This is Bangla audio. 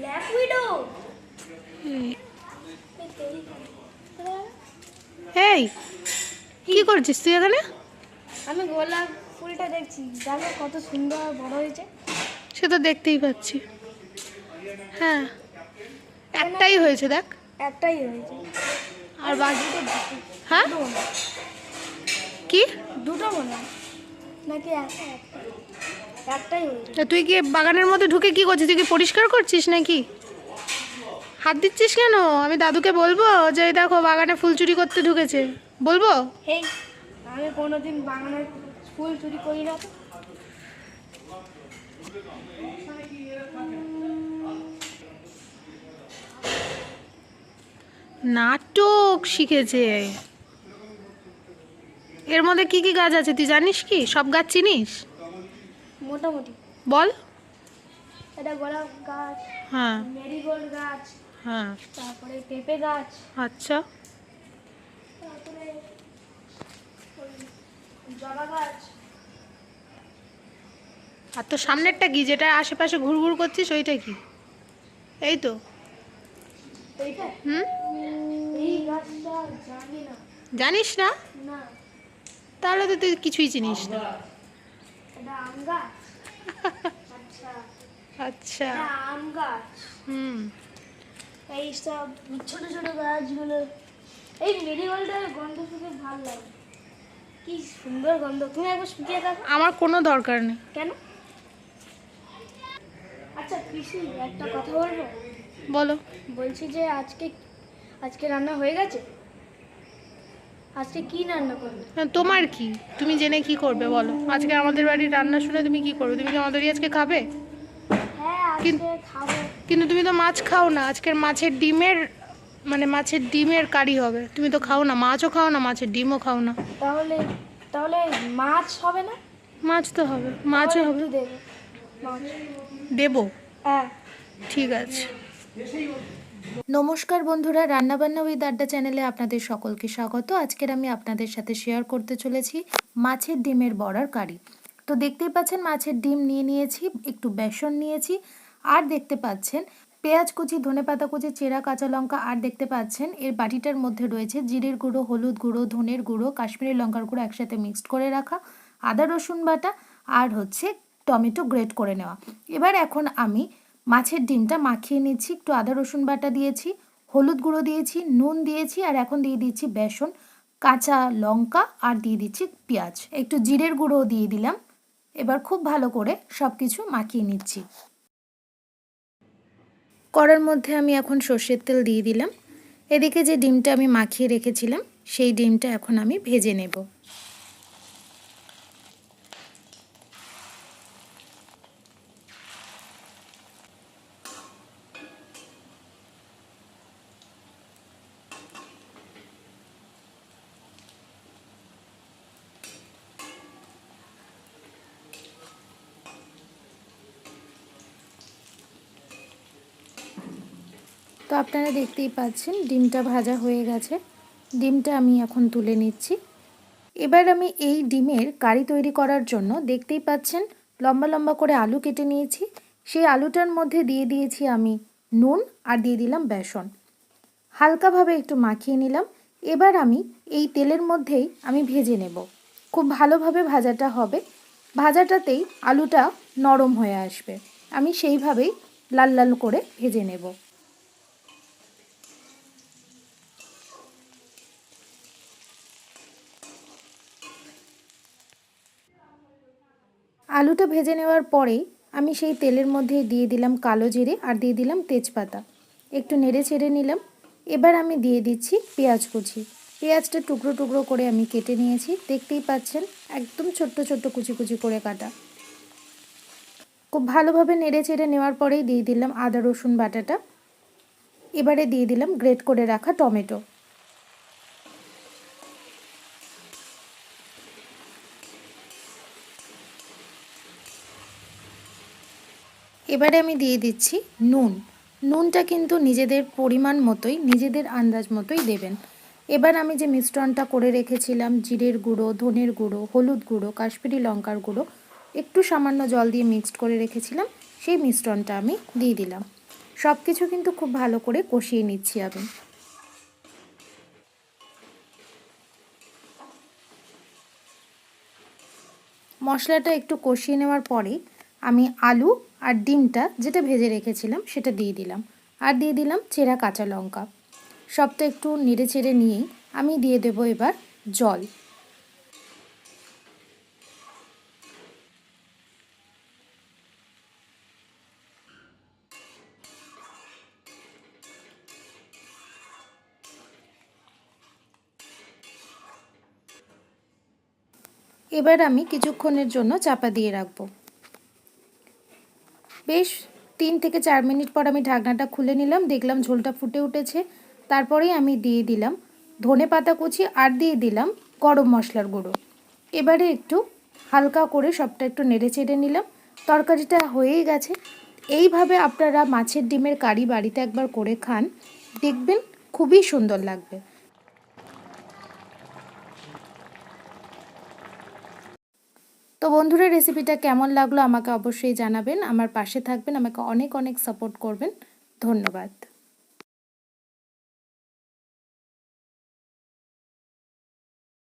ব্ল্যাক উইডো এই কি করছিস তুই এখানে? আমি গোলাপ ফুলটা দেখছি। জানো কত সুন্দর বড় হয়েছে। সে তো দেখতেই পাচ্ছি। হ্যাঁ একটাই হয়েছে দেখ। একটাই হয়েছে। আর বাকি দুটো হ্যাঁ দুটো মনে হয়। কি? দুটো মনে নাকি একটা একটা? একটাই তা তুই কি বাগানের মধ্যে ঢুকে কি করছিস? তুই কি পরিষ্কার করছিস নাকি? হাত দিচ্ছিস কেন? আমি দাদুকে বলব যে দেখো বাগানে ফুল চুরি করতে ঢুকেছে। বলব? হেই আমি কোনোদিন বাগানের ফুল চুরি করি না নাটক শিখেছে। এর মধ্যে কি কি গাছ আছে তুই জানিস কি? সব গাছ চিনিস? মোটামুটি। বল। এটা গোলাপ গাছ হ্যাঁ। মেরিগোল্ড গাছ হ্যাঁ। তারপরে পেঁপে গাছ। আচ্ছা। তারপরে জবা গাছ। আর তোর সামনেরটা কি? যেটা আশেপাশে ঘুরঘুর করছিস ওইটা কি? এই তো। হুম? জানিস না? তাহলে তো তুই কিছুই চিনিস না। আচ্ছা। আচ্ছা। আম গাছ। হুম। এই সব ছোট ছোট গাছগুলো। এই মেরিগোল্ডের গন্ধ শুকে ভালো লাগে। কি সুন্দর গন্ধ। তুমি একবার শুকিয়ে দেখো আমার কোনো দরকার নেই। কেন? আচ্ছা কৃষি একটা কথা বলব? বলো। বলছি যে আজকে আজকে রান্না হয়ে গেছে? আজকে কি রান্না করবে? তোমার কি? তুমি জেনে কি করবে বলো। আজকে আমাদের বাড়ির রান্না শুনে তুমি কি করবে? তুমি কি আমাদের বাড়ি আজকে খাবে? হ্যাঁ কিন্তু তুমি তো মাছ খাও না। আজকের মাছের ডিমের মানে মাছের ডিমের কারি হবে। তুমি তো খাও না মাছও খাও না মাছের ডিমও খাও না। তাহলে তাহলে মাছ হবে না? মাছ তো হবে মাছও হবে। দেবে মাছ। দেবো? হ্যাঁ। ঠিক আছে। নমস্কার বন্ধুরা, রান্নাবান্না উইথ আড্ডা চ্যানেলে আপনাদের সকলকে স্বাগত। আজকের আমি আপনাদের সাথে শেয়ার করতে চলেছি মাছের ডিমের বড়ার কারি। তো দেখতেই পাচ্ছেন, মাছের ডিম নিয়ে নিয়েছি, একটু বেসন নিয়েছি, আর দেখতে পাচ্ছেন পেঁয়াজ কুচি ধনেপাতা কুচি, চেরা, কাঁচা লঙ্কা, আর দেখতে পাচ্ছেন এর বাটিটার মধ্যে রয়েছে জিরের গুঁড়ো, হলুদ গুঁড়ো, ধনের গুঁড়ো, কাশ্মীরি লঙ্কার গুঁড়ো একসাথে মিক্সড করে রাখা, আদা রসুন বাটা, আর হচ্ছে টমেটো গ্রেট করে নেওয়া। এবার এখন আমি মাছের ডিমটা মাখিয়ে নিচ্ছি, একটু আদা, রসুন বাটা দিয়েছি, হলুদ গুঁড়ো দিয়েছি, নুন দিয়েছি, আর এখন দিয়ে দিচ্ছি বেসন, কাঁচা লঙ্কা, আর দিয়ে দিচ্ছি পেঁয়াজ। একটু জিরের গুঁড়োও দিয়ে দিলাম। এবার খুব ভালো করে সব কিছু মাখিয়ে নিচ্ছি। কড়ার মধ্যে আমি এখন সর্ষের তেল দিয়ে দিলাম। এদিকে যে ডিমটা আমি মাখিয়ে রেখেছিলাম, সেই ডিমটা এখন আমি ভেজে নেব। তো আপনারা দেখতেই পাচ্ছেন, ডিমটা ভাজা হয়ে গেছে। ডিমটা আমি এখন তুলে নিচ্ছি। এবার আমি এই ডিমের কারি তৈরি করার জন্য দেখতেই পাচ্ছেন, লম্বা লম্বা করে আলু কেটে নিয়েছি। সেই আলুটার মধ্যে দিয়ে দিয়েছি আমি নুন আর দিয়ে দিলাম বেসন। হালকাভাবে একটু মাখিয়ে নিলাম। এবার আমি এই তেলের মধ্যেই আমি ভেজে নেব। খুব ভালোভাবে ভাজাটা হবে। ভাজাটাতেই আলুটা নরম হয়ে আসবে। আমি সেইভাবেই লাল লাল করে ভেজে নেব। আলুটা ভেজে নেওয়ার পরেই আমি সেই তেলের মধ্যে দিয়ে দিলাম কালো জিরে আর দিয়ে দিলাম তেজপাতা। একটু নেড়ে ছেড়ে নিলাম। এবার আমি দিয়ে দিচ্ছি পেঁয়াজ কুচি। পেঁয়াজটা টুকরো টুকরো করে আমি কেটে নিয়েছি। দেখতেই পাচ্ছেন, একদম ছোট্ট ছোট্ট কুচি কুচি করে কাটা। খুব ভালোভাবে নেড়ে চেড়ে নেওয়ার পরেই দিয়ে দিলাম আদা রসুন বাটাটা। এবারে দিয়ে দিলাম গ্রেট করে রাখা টমেটো। এবারে আমি দিয়ে দিচ্ছি নুন। নুনটা কিন্তু নিজেদের পরিমাণ মতোই, নিজেদের আন্দাজ মতোই দেবেন। এবার আমি যে মিশ্রণটা করে রেখেছিলাম, জিরের গুঁড়ো, ধনের গুঁড়ো, হলুদ গুঁড়ো, কাশ্মীরি লঙ্কার গুঁড়ো, একটু সামান্য জল দিয়ে মিক্সড করে রেখেছিলাম, সেই মিশ্রণটা আমি দিয়ে দিলাম। সব কিছু কিন্তু খুব ভালো করে কষিয়ে নিচ্ছি আমি। মশলাটা একটু কষিয়ে নেওয়ার পরে আমি আলু আর ডিমটা যেটা ভেজে রেখেছিলাম সেটা দিয়ে দিলাম। আর দিয়ে দিলাম চেরা কাঁচা লঙ্কা। সবটা একটু নেড়ে চেড়ে নিয়েই আমি দিয়ে দেবো এবার জল। এবার আমি কিছুক্ষণের জন্য চাপা দিয়ে রাখব। বেশ তিন থেকে চার মিনিট পর আমি ঢাকনাটা খুলে নিলাম, দেখলাম ঝোলটা ফুটে উঠেছে। তারপরেই আমি দিয়ে দিলাম ধনে পাতা কুচি আর দিয়ে দিলাম গরম মশলার গুঁড়ো। এবারে একটু হালকা করে সবটা একটু নেড়ে চেড়ে নিলাম। তরকারিটা হয়েই গেছে। এইভাবে আপনারা মাছের ডিমের কারি বাড়িতে একবার করে খান, দেখবেন খুবই সুন্দর লাগবে। বন্ধুরা রেসিপিটা কেমন লাগল আমাকে অবশ্যই জানাবেন। আমার পাশে থাকবেন, আমাকে অনেক অনেক সাপোর্ট করবেন। ধন্যবাদ।